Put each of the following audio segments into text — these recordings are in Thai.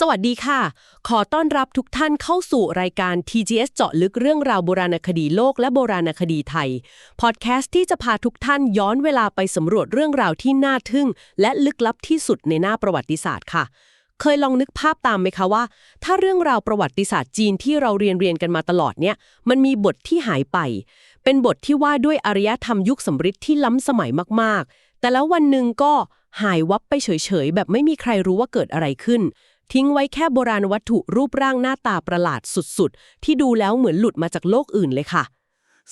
สวัสดีค่ะ ขอต้อนรับทุกท่านเข้าสู่รายการ TGS เจาะลึกเรื่องราวโบราณคดีโลกและโบราณคดีไทย พอดแคสต์ที่จะพาทุกท่านย้อนเวลาไปสำรวจเรื่องราวที่น่าทึ่ง และลึกลับที่สุดในหน้าประวัติศาสตร์ค่ะ เคยลองนึกภาพตามไหมคะว่า ถ้าเรื่องราวประวัติศาสตร์จีนที่เราเรียนเรียนกันมาตลอดเนี่ย มันมีบทที่หายไป เป็นบทที่ว่าด้วยอารยธรรมยุคสำริดที่ล้ำสมัยมากๆ แต่แล้ววันหนึ่งก็หายวับไปเฉยๆแบบไม่มีใครรู้ว่าเกิดอะไรขึ้น ทิ้งไว้แค่โบราณวัตถุรูปร่างหน้าตาประหลาดสุดๆ ที่ดูแล้วเหมือนหลุดมาจากโลกอื่นเลยค่ะ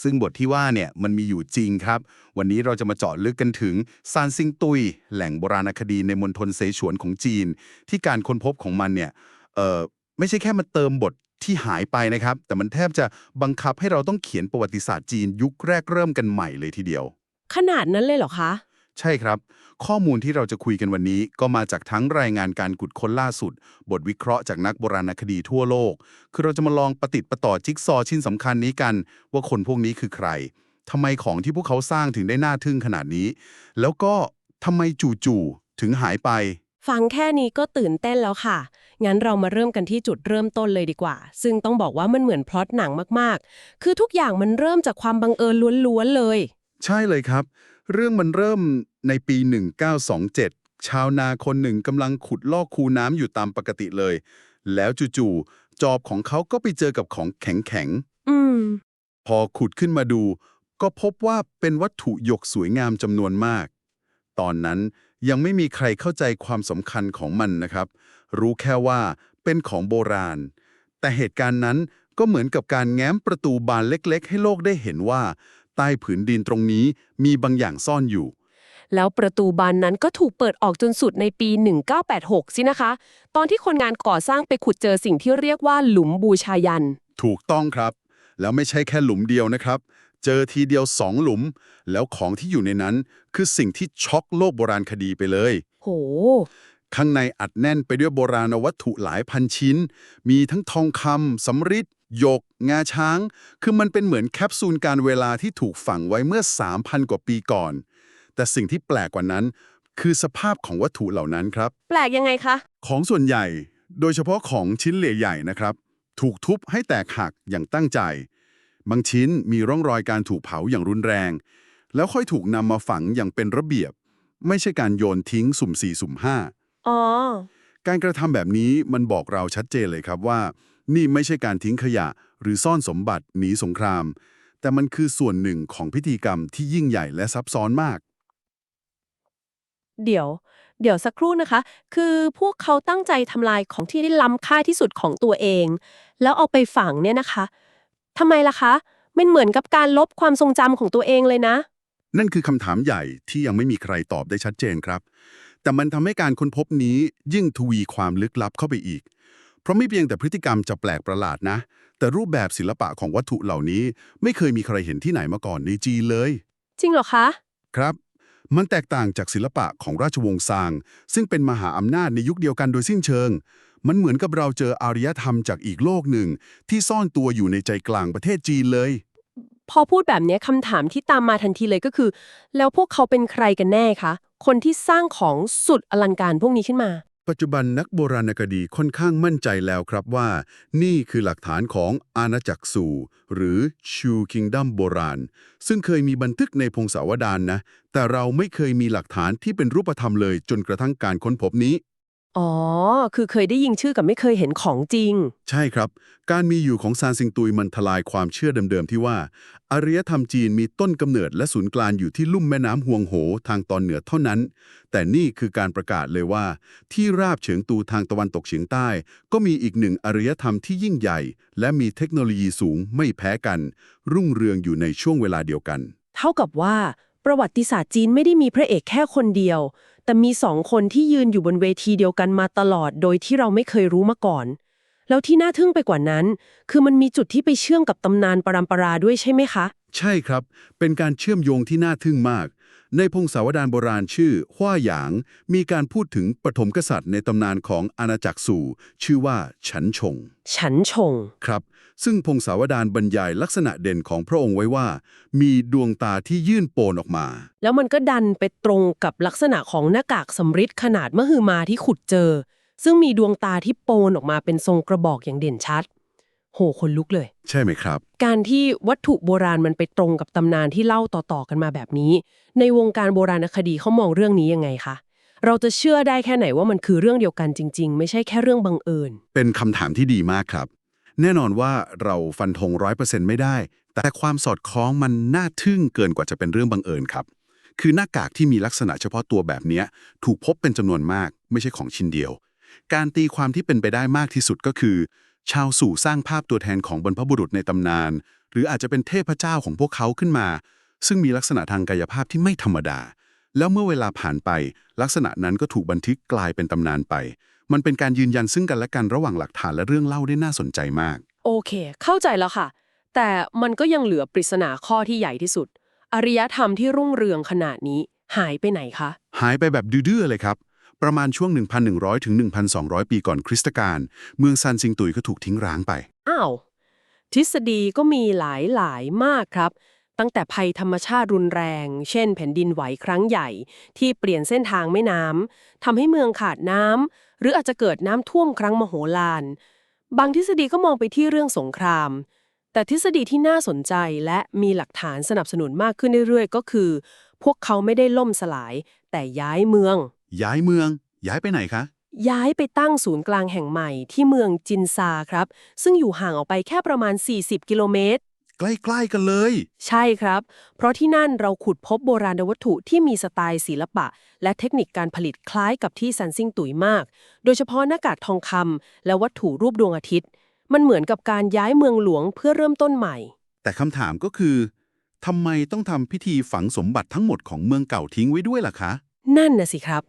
ซึ่งบทที่ว่าเนี่ยมันมีอยู่จริงครับ วันนี้เราจะมาเจาะลึกกันถึงซานซิงตุย แหล่งโบราณคดีในมณฑลเสฉวนของจีน ที่การค้นพบของมันเนี่ยเออไม่ใช่แค่มาเติมบทที่หายไปนะครับ แต่มันแทบจะบังคับให้เราต้องเขียนประวัติศาสตร์จีนยุคแรกเริ่มกันใหม่เลยทีเดียว ขนาดนั้นเลยเหรอคะ ใช่ครับ ข้อมูลที่เราจะคุยกันวันนี้ก็มาจากทั้งรายงานการขุดค้นล่าสุด บทวิเคราะห์จากนักโบราณคดีทั่วโลก คือเราจะมาลองประติดประต่อจิ๊กซอว์ชิ้นสำคัญนี้กัน ว่าคนพวกนี้คือใครทำไมของที่พวกเขาสร้างถึงได้น่าทึ่งขนาดนี้ แล้วก็ทำไมจู่ๆถึงหายไป ฟังแค่นี้ก็ตื่นเต้นแล้วค่ะ งั้นเรามาเริ่มกันที่จุดเริ่มต้นเลยดีกว่า ซึ่งต้องบอกว่ามันเหมือนพล็อตหนังมากๆ คือทุกอย่างมันเริ่มจากความบังเอิญล้วนๆเลย ใช่เลยครับ เรื่องมันเริ่มในปี 1927 ชาวนาคนหนึ่งกำลังขุดลอกคูน้ำอยู่ตามปกติเลย แล้วจู่ๆจอบของเขาก็ไปเจอกับของแข็งๆอืมพอขุดขึ้นมาดู ก็พบว่าเป็นวัตถุหยกสวยงามจำนวนมาก ตอนนั้นยังไม่มีใครเข้าใจความสำคัญของมันนะครับ รู้แค่ว่าเป็นของโบราณ แต่เหตุการณ์นั้นก็เหมือนกับการแง้มประตูบานเล็ก ๆ ให้โลกได้เห็นว่า ใต้ผืนดินตรงนี้มีบางอย่างซ่อนอยู่ แล้วประตูบานนั้นก็ถูกเปิดออกจนสุดในปี 1986 สินะคะ ตอนที่คนงานก่อสร้างไปขุดเจอสิ่งที่เรียกว่าหลุมบูชายัน ถูกต้องครับ แล้วไม่ใช่แค่หลุมเดียวนะครับ เจอทีเดียวสองหลุม แล้วของที่อยู่ในนั้นคือสิ่งที่ช็อกโลกโบราณคดีไปเลย โห ข้างในอัดแน่นไปด้วยโบราณวัตถุหลายพันชิ้น มีทั้งทองคำสำริดห ยก งาช้าง คือมันเป็นเหมือนแคปซูลการเวลาที่ถูกฝังไว้เมื่อ 3,000 กว่าปีก่อน แต่สิ่งที่แปลกกว่านั้น คือสภาพของวัตถุเหล่านั้นครับ แปลกยังไงคะ ของส่วนใหญ่ โดยเฉพาะของชิ้นเหลี่ยใหญ่นะครับ ถูกทุบให้แตกหักอย่างตั้งใจ บางชิ้นมีร่องรอยการถูกเผาอย่างรุนแรง แล้วค่อยถูกนำมาฝังอย่างเป็นระเบียบ ไม่ใช่การโยนทิ้งสุ่มสี่สุ่มห้าอ๋อการกระทำแบบนี้มันบอกเราชัดเจนเลยครับว่านี่ไม่ใช่การทิ้งขยะ หรือซ่อนสมบัติหนีสงคราม แต่มันคือส่วนหนึ่งของพิธีกรรมที่ยิ่งใหญ่และซับซ้อนมาก เดี๋ยว เดี๋ยวสักครู่นะคะ คือพวกเขาตั้งใจทำลายของที่ได้ล้ำค่าที่สุดของตัวเอง แล้วเอาไปฝังเนี่ยนะคะทำไมล่ะคะมันเหมือนกับการลบความทรงจำของตัวเองเลยนะ นั่นคือคำถามใหญ่ที่ยังไม่มีใครตอบได้ชัดเจนครับ แต่มันทำให้การค้นพบนี้ยิ่งทวีความลึกลับเข้าไปอีกเพ ราะไม่เพียงแต่พฤติกรรมจะแปลกประหลาดนะ แต่รูปแบบศิลปะของวัตถุเหล่านี้ไม่เคยมีใครเห็นที่ไหนมาก่อนในจีนเลย จริงเหรอคะ ครับ มันแตกต่างจากศิลปะของราชวงศ์ซาง ซึ่งเป็นมหาอำนาจในยุคเดียวกันโดยสิ้นเชิง มันเหมือนกับเราเจออารยธรรมจากอีกโลกหนึ่ง ที่ซ่อนตัวอยู่ในใจกลางประเทศจีนเลย พอพูดแบบเนี้ยคำถามที่ตามมาทันทีเลยก็คือ แล้วพวกเขาเป็นใครกันแน่คะคนที่สร้างของสุดอลังการพวกนี้ขึ้นมา ปัจจุบันนักโบราณคดีค่อนข้างมั่นใจแล้วครับว่า นี่คือหลักฐานของอาณาจักรสู่หรือชูคิงดัมโบราณ ซึ่งเคยมีบันทึกในพงศาวดารนะ แต่เราไม่เคยมีหลักฐานที่เป็นรูปธรรมเลยจนกระทั่งการค้นพบนี้ อ๋อ คือเคยได้ยินชื่อกับไม่เคยเห็นของจริง ใช่ครับ การมีอยู่ของซานซิงตุยมันทลายความเชื่อเดิมๆที่ว่าอารยธรรมจีนมีต้นกำเนิดและศูนย์กลางอยู่ที่ลุ่มแม่น้ำฮวงโหทางตอนเหนือเท่านั้น แต่นี่คือการประกาศเลยว่า ที่ราบเฉิงตูทางตะวันตกเฉียงใต้ ก็มีอีกหนึ่งอารยธรรมที่ยิ่งใหญ่ และมีเทคโนโลยีสูงไม่แพ้กัน รุ่งเรืองอยู่ในช่วงเวลาเดียวกัน เท่ากับว่า ประวัติศาสตร์จีนไม่ได้มีพระเอกแค่คนเดียว แต่มีสองคนที่ยืนอยู่บนเวทีเดียวกันมาตลอดโดยที่เราไม่เคยรู้มาก่อน แล้วที่น่าทึ่งไปกว่านั้น คือมันมีจุดที่ไปเชื่อมกับตำนานปรัมปราด้วยใช่ไหมคะ ใช่ครับ เป็นการเชื่อมโยงที่น่าทึ่งมาก ในพงศาวดารโบราณชื่อฮว้าหยาง มีการพูดถึงปฐมกษัตริย์ในตำนานของอาณาจักรสู่ ชื่อว่า ฉันชง ฉันชง ครับ ซึ่งพงศาวดารบรรยายลักษณะเด่นของพระองค์ไว้ว่า มีดวงตาที่ยื่นโปนออกมา แล้วมันก็ดันไปตรงกับลักษณะของหน้ากากสำริดขนาดมหึมาที่ขุดเจอ ซึ่งมีดวงตาที่โปนออกมาเป็นทรงกระบอกอย่างเด่นชัด โหคนลุกเลย ใช่ไหมครับ การที่วัตถุโบราณมันไปตรงกับตำนานที่เล่าต่อๆกันมาแบบนี้ ในวงการโบราณคดีเขามองเรื่องนี้ยังไงคะเราจะเชื่อได้แค่ไหนว่ามันคือเรื่องเดียวกันจริง ๆ ไม่ใช่แค่เรื่องบังเอิญ เป็นคำถามที่ดีมากครับ แน่นอนว่าเราฟันธงร้อยเปอร์เซ็นต์ไม่ได้ แต่ความสอดคล้องมันน่าทึ่งเกินกว่าจะเป็นเรื่องบังเอิญครับ คือหน้ากากที่มีลักษณะเฉพาะตัวแบบนี้ถูกพบเป็นจำนวนมาก ไม่ใช่ของชิ้นเดียว การตีความที่เป็นไปได้มากที่สุดก็คือ ชาวสู่สร้างภาพตัวแทนของบรรพบุรุษในตำนาน หรืออาจจะเป็นเทพเจ้าของพวกเขาขึ้นมา ซึ่งมีลักษณะทางกายภาพที่ไม่ธรรมดา แล้วเมื่อเวลาผ่านไป ลักษณะนั้นก็ถูกบันทึกกลายเป็นตำนานไป มันเป็นการยืนยันซึ่งกันและกันระหว่างหลักฐานและเรื่องเล่าได้น่าสนใจมาก โอเค เข้าใจแล้วค่ะ แต่มันก็ยังเหลือปริศนาข้อที่ใหญ่ที่สุดอารยธรรมที่รุ่งเรืองขนาดนี้หายไปไหนคะ หายไปแบบดื้อๆเลยครับ ประมาณช่วง 1,100 ถึง 1,200 ปีก่อนคริสตกาลเมืองซันซิงตุยก็ถูกทิ้งร้างไป อ้าว ทฤษฎีก็มีหลายหลายมากครับ ตั้งแต่ภัยธรรมชาติรุนแรง เช่น แผ่นดินไหวครั้งใหญ่ ที่เปลี่ยนเส้นทางแม่น้ำทำให้เมืองขาดน้ำหรืออาจจะเกิดน้ำท่วมครั้งมโหฬารบางทฤษฎีก็มองไปที่เรื่องสงคราม แต่ทฤษฎีที่น่าสนใจและมีหลักฐานสนับสนุนมากขึ้นเรื่อยๆ ก็คือ พวกเขาไม่ได้ล่มสลาย แต่ย้ายเมือง ย้ายเมือง ย้ายไปไหนคะย้ายไปตั้งศูนย์กลางแห่งใหม่ที่เมืองจินซาครับ ซึ่งอยู่ห่างออกไปแค่ประมาณ 40 กิโลเมตร ใกล้ๆกันเลย ใช่ครับ เพราะที่นั่นเราขุดพบโบราณวัตถุที่มีสไตล์ศิลปะ และเทคนิคการผลิตคล้ายกับที่ซันซิงตุยมาก โดยเฉพาะหน้ากากทองคำและวัตถุรูปดวงอาทิตย์ มันเหมือนกับการย้ายเมืองหลวงเพื่อเริ่มต้นใหม่ แต่คำถามก็คือทำไมต้องทำพิธีฝังสมบัติทั้งหมดของเมืองเก่าทิ้งไว้ด้วยล่ะคะ นั่นน่ะสิครับ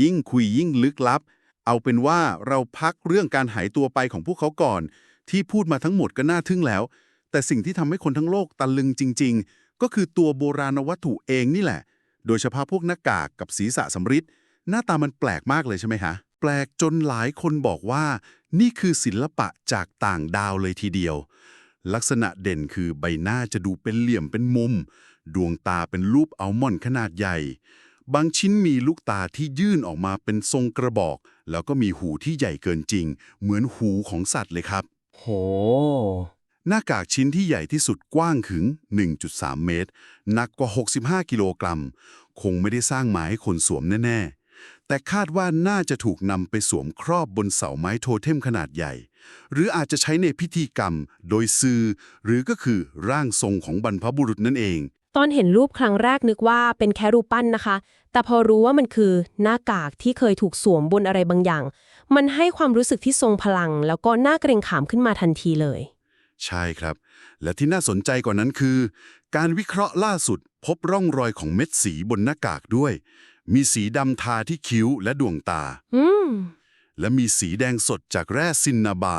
ยิ่งคุยยิ่งลึกลับ เอาเป็นว่าเราพักเรื่องการหายตัวไปของพวกเขาก่อน ที่พูดมาทั้งหมดก็น่าทึ่งแล้ว แต่สิ่งที่ทำให้คนทั้งโลกตะลึงจริง ๆ ก็คือตัวโบราณวัตถุเองนี่แหละ โดยเฉพาะพวกหน้ากากกับศีรษะสำริดหน้าตามันแปลกมากเลยใช่ไหมฮะ แปลกจนหลายคนบอกว่า นี่คือศิลปะจากต่างดาวเลยทีเดียว ลักษณะเด่นคือใบหน้าจะดูเป็นเหลี่ยมเป็นมุม ดวงตาเป็นรูปอัลมอนด์ขนาดใหญ่ บางชิ้นมีลูกตาที่ยื่นออกมาเป็นทรงกระบอก แล้วก็มีหูที่ใหญ่เกินจริง เหมือนหูของสัตว์เลยครับ โห หน้ากากชิ้นที่ใหญ่ที่สุดกว้างถึง 1.3 เมตร หนักกว่า 65 กิโลกรัม คงไม่ได้สร้างมาให้คนสวมแน่ ๆ แต่คาดว่าน่าจะถูกนำไปสวมครอบบนเสาไม้โทเทมขนาดใหญ่ หรืออาจจะใช้ในพิธีกรรม โดยซือหรือก็คือร่างทรงของบรรพบุรุษนั่นเอง ตอนเห็นรูปครั้งแรกนึกว่าเป็นแค่รูปปั้นนะคะ แต่พอรู้ว่ามันคือหน้ากากที่เคยถูกสวมบนอะไรบางอย่าง มันให้ความรู้สึกที่ทรงพลัง แล้วก็น่าเกรงขามขึ้นมาทันทีเลย ใช่ครับ และที่น่าสนใจกว่านั้นคือ การวิเคราะห์ล่าสุดพบร่องรอยของเม็ดสีบนหน้ากากด้วย มีสีดำทาที่คิ้วและดวงตาอืมและมีสีแดงสดจากแร่ซินนาบา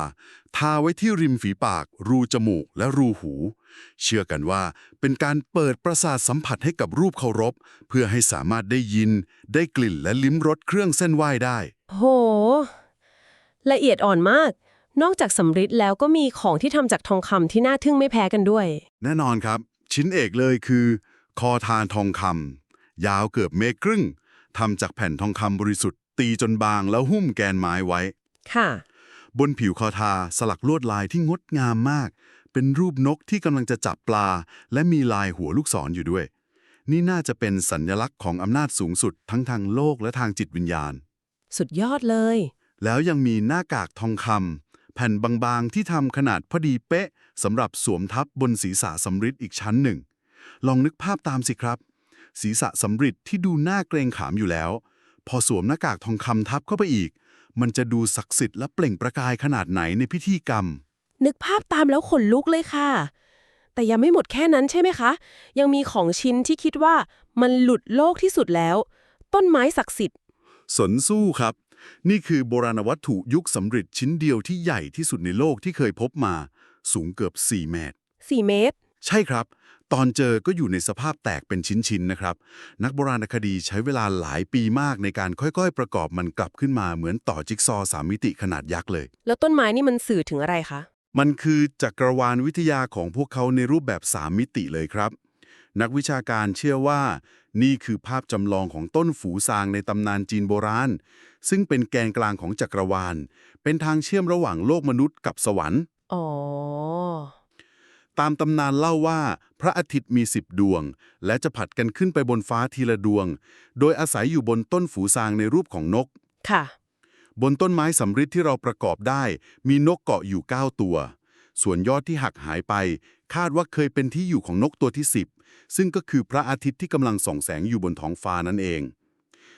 ทาไว้ที่ริมฝีปาก รูจมูกและรูหู เชื่อกันว่าเป็นการเปิดประสาทสัมผัสให้กับรูปเคารพ เพื่อให้สามารถได้ยิน ได้กลิ่นและลิ้มรสเครื่องเส้นไหว้ได้ โห ละเอียดอ่อนมาก นอกจากสำริดแล้วก็มีของที่ทำจากทองคำที่น่าทึ่งไม่แพ้กันด้วย แน่นอนครับ ชิ้นเอกเลยคือ คอทานทองคำยาวเกือบเมตรครึ่งทำจากแผ่นทองคำบริสุทธิ์ ตีจนบางแล้วหุ้มแกนไม้ไว้ ค่ะ บนผิวคอทาสลักลวดลายที่งดงามมาก เป็นรูปนกที่กำลังจะจับปลา และมีลายหัวลูกศรออยู่ด้วย นี่น่าจะเป็นสัญลักษณ์ของอำนาจสูงสุดทั้งทางโลกและทางจิตวิญญาณ สุดยอดเลย แล้วยังมีหน้ากากทองคำ แผ่นบางๆ ที่ทำขนาดพอดีเป๊ะสำหรับสวมทับบนศีรษะสำริดอีกชั้นหนึ่ง ลองนึกภาพตามสิครับ ศีรษะสำริดที่ดูน่าเกรงขามอยู่แล้ว พอสวมหน้ากากทองคำทับเข้าไปอีก มันจะดูศักดิ์สิทธิ์และเปล่งประกายขนาดไหนในพิธีกรรม นึกภาพตามแล้วขนลุกเลยค่ะ แต่ยังไม่หมดแค่นั้นใช่ไหมคะ ยังมีของชิ้นที่คิดว่ามันหลุดโลกที่สุดแล้ว ต้นไม้ศักดิ์สิทธิ์ สนสู้ครับ นี่คือโบราณวัตถุยุคสำริดชิ้นเดียวที่ใหญ่ที่สุดในโลกที่เคยพบมา สูงเกือบ 4 เมตร 4 เมตร ใช่ครับ ตอนเจอก็อยู่ในสภาพแตกเป็นชิ้นๆนะครับ นักโบราณคดีใช้เวลาหลายปีมากในการค่อยๆ ประกอบมันกลับขึ้นมาเหมือนต่อจิ๊กซอว์สามมิติขนาดยักษ์เลย แล้วต้นไม้นี่มันสื่อถึงอะไรคะ มันคือจักรวาลวิทยาของพวกเขาในรูปแบบ 3 มิติเลยครับ นักวิชาการเชื่อว่า นี่คือภาพจำลองของต้นฝูซางในตำนานจีนโบราณ ซึ่งเป็นแกนกลางของจักรวาล เป็นทางเชื่อมระหว่างโลกมนุษย์กับสวรรค์อ๋อตามตำนานเล่าว่า พระอาทิตย์มีสิบดวง และจะผัดกันขึ้นไปบนฟ้าทีละดวง โดยอาศัยอยู่บนต้นฝูซางในรูปของนก ค่ะ บนต้นไม้สำริดที่เราประกอบได้ มีนกเกาะอยู่ 9 ตัว ส่วนยอดที่หักหายไป คาดว่าเคยเป็นที่อยู่ของนกตัวที่10 ซึ่งก็คือพระอาทิตย์ที่กำลังส่องแสงอยู่บนท้องฟ้านั่นเอง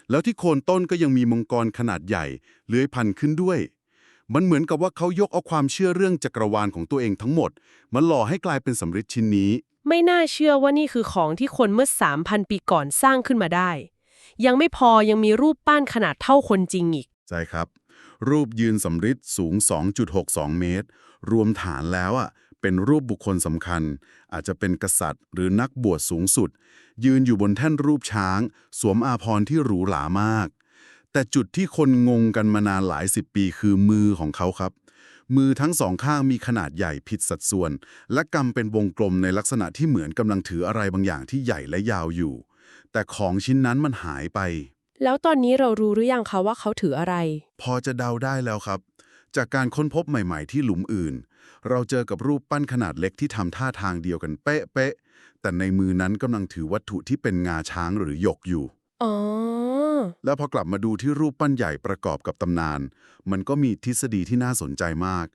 แล้วที่โคนต้นก็ยังมีมังกรขนาดใหญ่เลื้อยพันขึ้นด้วย มันเหมือนกับว่าเขายกเอาความเชื่อเรื่องจักรวาลของตัวเองทั้งหมดมาหล่อให้กลายเป็นสำริดชิ้นนี้ ไม่น่าเชื่อว่านี่คือของที่คนเมื่อ 3,000 ปีก่อนสร้างขึ้นมาได้ ยังไม่พอยังมีรูปปั้นขนาดเท่าคนจริงอีก ใช่ครับ รูปยืนสำริดสูง 2.62 เมตร รวมฐานแล้วอะ เป็นรูปบุคคลสำคัญ อาจจะเป็นกษัตริย์หรือนักบวชสูงสุด ยืนอยู่บนแท่นรูปช้าง สวมอาภรณ์ที่หรูหรามาก แต่จุดที่คนงงกันมานานหลายสิบปีคือมือของเขาครับ มือทั้งสองข้างมีขนาดใหญ่ผิดสัดส่วน และกำเป็นวงกลมในลักษณะที่เหมือนกำลังถืออะไรบางอย่างที่ใหญ่และยาวอยู่ แต่ของชิ้นนั้นมันหายไป แล้วตอนนี้เรารู้หรือยังคะว่าเขาถืออะไร พอจะเดาได้แล้วครับ จากการค้นพบใหม่ ๆ ที่หลุมอื่น เราเจอกับรูปปั้นขนาดเล็กที่ทำท่าทางเดียวกันเป๊ะๆแต่ในมือนั้นกำลังถือวัตถุที่เป็นงาช้างหรือหยกอยู่ อ๋อ แล้วพอกลับมาดูที่รูปปั้นใหญ่ประกอบกับตำนาน มันก็มีทฤษฎีที่น่าสนใจมาก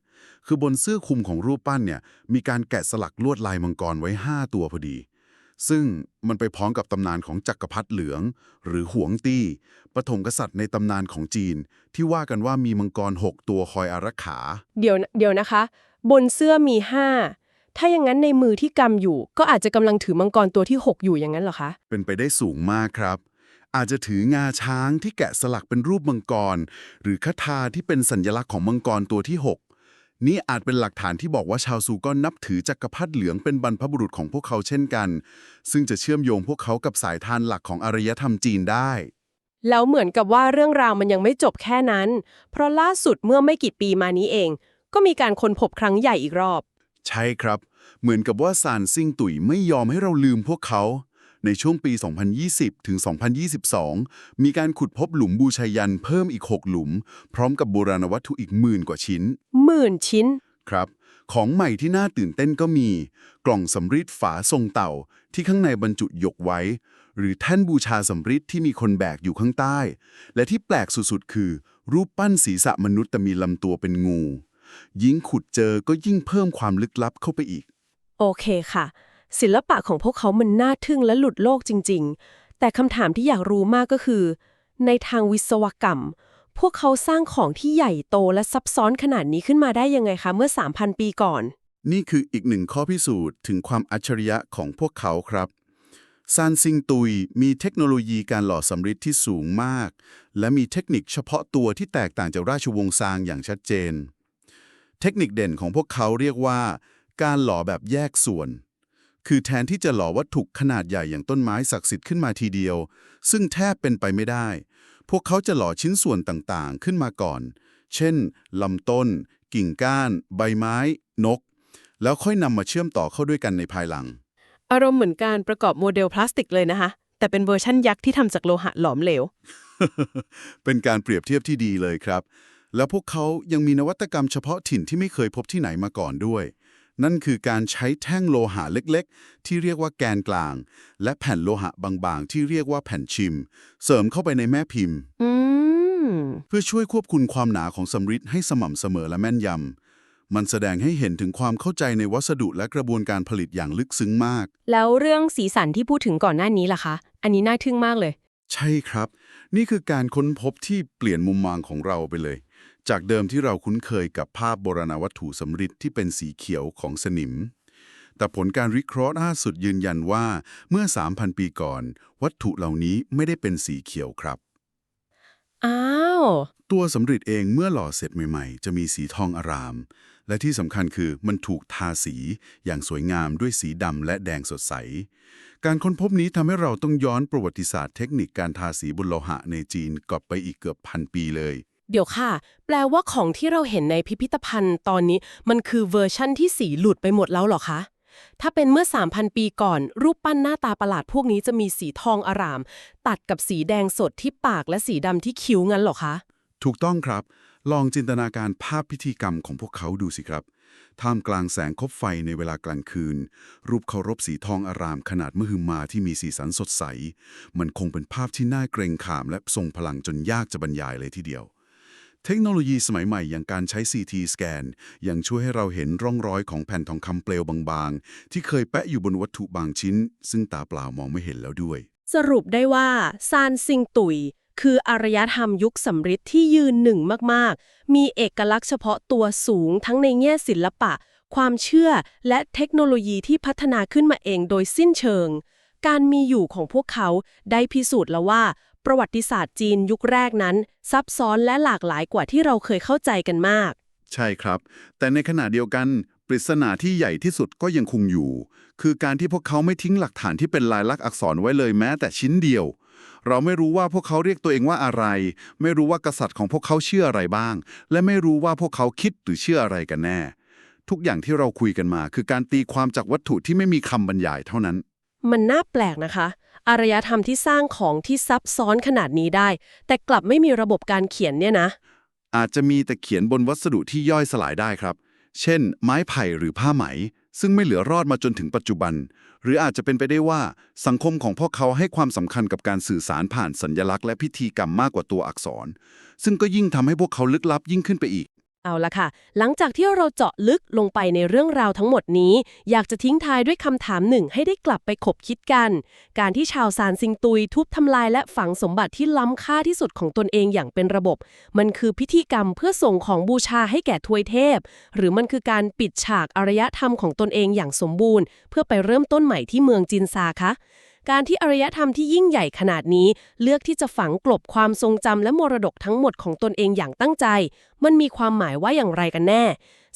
คือบนเสื้อคลุมของรูปปั้นเนี่ยมีการแกะสลักลวดลายมังกรไว้ 5 ตัวพอดี ซึ่งมันไปพ้องกับตำนานของจักรพรรดิเหลือง หรือหวงตี้ปฐมกษัตริย์ในตำนานของจีน ที่ว่ากันว่ามีมังกร6ตัวคอยอารักขา เดี๋ยวนะเดี๋ยวนะคะ บนเสื้อมีห้าถ้าอย่างนั้นในมือที่กำอยู่ ก็อาจจะกำลังถือมังกรตัวที่ 6 อยู่อย่างนั้นเหรอคะ เป็นไปได้สูงมากครับ อาจจะถืองาช้างที่แกะสลักเป็นรูปมังกร หรือคาถาที่เป็นสัญลักษณ์ของมังกรตัวที่ 6 นี่อาจเป็นหลักฐานที่บอกว่าชาวซูก็นับถือจักรพรรดิเหลืองเป็นบรรพบุรุษของพวกเขาเช่นกัน ซึ่งจะเชื่อมโยงพวกเขากับสายทานหลักของอารยธรรมจีนได้แล้วเหมือนกับว่าเรื่องราวมันยังไม่จบแค่นั้น เพราะล่าสุดเมื่อไม่กี่ปีมานี้เอง ก็มีการค้นพบครั้งใหญ่อีกรอบ ใช่ครับ เหมือนกับว่าซานซิงตุยไม่ยอมให้เราลืมพวกเขา ในช่วงปี 2020 ถึง 2022 มีการขุดพบหลุมบูชายันเพิ่มอีก 6 หลุม พร้อมกับโบราณวัตถุอีกหมื่นกว่าชิ้น หมื่นชิ้น ครับ ของใหม่ที่น่าตื่นเต้นก็มี กล่องสำริดฝาทรงเต่าที่ข้างในบรรจุหยกไว้ หรือแท่นบูชาสำริดที่มีคนแบกอยู่ข้างใต้ และที่แปลกสุดๆ คือ รูปปั้นศีรษะมนุษย์แต่มีลำตัวเป็นงู ยิ่งขุดเจอก็ยิ่งเพิ่มความลึกลับเข้าไปอีก โอเคค่ะ ศิลปะของพวกเขามันน่าทึ่งและหลุดโลกจริง ๆ แต่คำถามที่อยากรู้มากก็คือ ในทางวิศวกรรม พวกเขาสร้างของที่ใหญ่โตและซับซ้อนขนาดนี้ขึ้นมาได้ยังไงคะเมื่อ 3,000 ปีก่อน นี่คืออีกหนึ่งข้อพิสูจน์ถึงความอัจฉริยะของพวกเขาครับซานซิงตุยมีเทคโนโลยีการหล่อสำริดที่สูงมาก และมีเทคนิคเฉพาะตัวที่แตกต่างจากราชวงศ์ซางอย่างชัดเจน เทคนิคเด่นของพวกเขาเรียกว่า การหล่อแบบแยกส่วน คือแทนที่จะหล่อวัตถุขนาดใหญ่อย่างต้นไม้ศักดิ์สิทธิ์ขึ้นมาทีเดียว ซึ่งแทบเป็นไปไม่ได้ พวกเขาจะหล่อชิ้นส่วนต่างๆ ขึ้นมาก่อน เช่นลำต้น กิ่งก้าน ใบไม้ นก แล้วค่อยนำมาเชื่อมต่อเข้าด้วยกันในภายหลัง อารมณ์เหมือนการประกอบโมเดลพลาสติกเลยนะคะแต่เป็นเวอร์ชั่นยักษ์ที่ทำจากโลหะหลอมเหลว เป็นการเปรียบเทียบที่ดีเลยครับ แล้วพวกเขายังมีนวัตกรรมเฉพาะถิ่นที่ไม่เคยพบที่ไหนมาก่อนด้วย นั่นคือการใช้แท่งโลหะเล็กๆ ที่เรียกว่าแกนกลาง และแผ่นโลหะบางๆ ที่เรียกว่าแผ่นชิม เสริมเข้าไปในแม่พิมพ์อืมเพื่อช่วยควบคุมความหนาของสำริดให้สม่ำเสมอและแม่นยำมันแสดงให้เห็นถึงความเข้าใจในวัสดุและกระบวนการผลิตอย่างลึกซึ้งมาก แล้วเรื่องสีสันที่พูดถึงก่อนหน้านี้ล่ะคะ อันนี้น่าทึ่งมากเลย ใช่ครับ นี่คือการค้นพบที่เปลี่ยนมุมมองของเราไปเลย จากเดิมที่เราคุ้นเคยกับภาพโบราณวัตถุสำริดที่เป็นสีเขียวของสนิม แต่ผลการวิเคราะห์ล่าสุดยืนยันว่าเมื่อ 3,000 ปีก่อน วัตถุเหล่านี้ไม่ได้เป็นสีเขียวครับ อ้าว ตัวสำริดเองเมื่อหล่อเสร็จใหม่ๆ จะมีสีทองอาราม และที่สำคัญคือมันถูกทาสีอย่างสวยงามด้วยสีดำและแดงสดใส การค้นพบนี้ทำให้เราต้องย้อนประวัติศาสตร์เทคนิคการทาสีบนโลหะในจีนกลับไปอีกเกือบพันปีเลย เดี๋ยวค่ะ แปลว่าของที่เราเห็นในพิพิธภัณฑ์ตอนนี้ มันคือเวอร์ชั่นที่สีหลุดไปหมดแล้วเหรอคะ ถ้าเป็นเมื่อ 3,000 ปีก่อน รูปปั้นหน้าตาประหลาดพวกนี้จะมีสีทองอาราม ตัดกับสีแดงสดที่ปากและสีดำที่คิ้วงั้นเหรอคะ ถูกต้องครับ ลองจินตนาการภาพพิธีกรรมของพวกเขาดูสิครับ ท่ามกลางแสงคบไฟในเวลากลางคืน รูปเคารพสีทองอารามขนาดมหึมาที่มีสีสันสดใส มันคงเป็นภาพที่น่าเกรงขามและทรงพลังจนยากจะบรรยายเลยทีเดียว เทคโนโลยีสมัยใหม่อย่างการใช้ CT สแกนยังช่วยให้เราเห็นร่องรอยของแผ่นทองคำเปลวบางๆ ที่เคยแปะอยู่บนวัตถุบางชิ้น ซึ่งตาเปล่ามองไม่เห็นแล้วด้วย สรุปได้ว่าซานซิงตุย คืออารยธรรมยุคสำริดที่ยืนหนึ่งมากๆ มีเอกลักษณ์เฉพาะตัวสูงทั้งในแง่ศิลปะ ความเชื่อและเทคโนโลยีที่พัฒนาขึ้นมาเองโดยสิ้นเชิง การมีอยู่ของพวกเขาได้พิสูจน์แล้วว่า ประวัติศาสตร์จีนยุคแรกนั้น ซับซ้อนและหลากหลายกว่าที่เราเคยเข้าใจกันมาก ใช่ครับ แต่ในขณะเดียวกันปริศนาที่ใหญ่ที่สุดก็ยังคงอยู่ คือการที่พวกเขาไม่ทิ้งหลักฐานที่เป็นลายลักษณ์อักษรไว้เลยแม้แต่ชิ้นเดียว เราไม่รู้ว่าพวกเขาเรียกตัวเองว่าอะไร ไม่รู้ว่ากษัตริย์ของพวกเขาเชื่ออะไรบ้าง และไม่รู้ว่าพวกเขาคิดหรือเชื่ออะไรกันแน่ ทุกอย่างที่เราคุยกันมา คือการตีความจากวัตถุที่ไม่มีคำบรรยายเท่านั้น มันน่าแปลกนะคะ อารยธรรมที่สร้างของที่ซับซ้อนขนาดนี้ได้ แต่กลับไม่มีระบบการเขียนเนี่ยนะ อาจจะมีแต่เขียนบนวัสดุที่ย่อยสลายได้ครับ เช่น ไม้ไผ่หรือผ้าไหม ซึ่งไม่เหลือรอดมาจนถึงปัจจุบัน หรืออาจจะเป็นไปได้ว่าสังคมของพวกเขาให้ความสำคัญกับการสื่อสารผ่านสัญญลักษณ์และพิธีกรรมมากกว่าตัวอักษร ซึ่งก็ยิ่งทำให้พวกเขาลึกลับยิ่งขึ้นไปอีก เอาละค่ะ หลังจากที่เราเจาะลึกลงไปในเรื่องราวทั้งหมดนี้ อยากจะทิ้งท้ายด้วยคำถามหนึ่งให้ได้กลับไปขบคิดกัน การที่ชาวซานซิงตุยทุบทำลายและฝังสมบัติที่ล้ำค่าที่สุดของตนเองอย่างเป็นระบบ มันคือพิธีกรรมเพื่อส่งของบูชาให้แก่ทวยเทพ หรือมันคือการปิดฉากอารยธรรมของตนเองอย่างสมบูรณ์ เพื่อไปเริ่มต้นใหม่ที่เมืองจินซาคะ การที่อารยธรรมที่ยิ่งใหญ่ขนาดนี้เลือกที่จะฝังกลบความทรงจำและมรดกทั้งหมดของตนเองอย่างตั้งใจ มันมีความหมายว่าอย่างไรกันแน่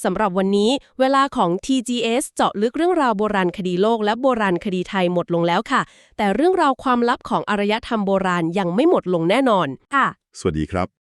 สำหรับวันนี้เวลาของ TGS เจาะลึกเรื่องราวโบราณคดีโลกและโบราณคดีไทยหมดลงแล้วค่ะ แต่เรื่องราวความลับของอารยธรรมโบราณยังไม่หมดลงแน่นอนค่ะ สวัสดีครับ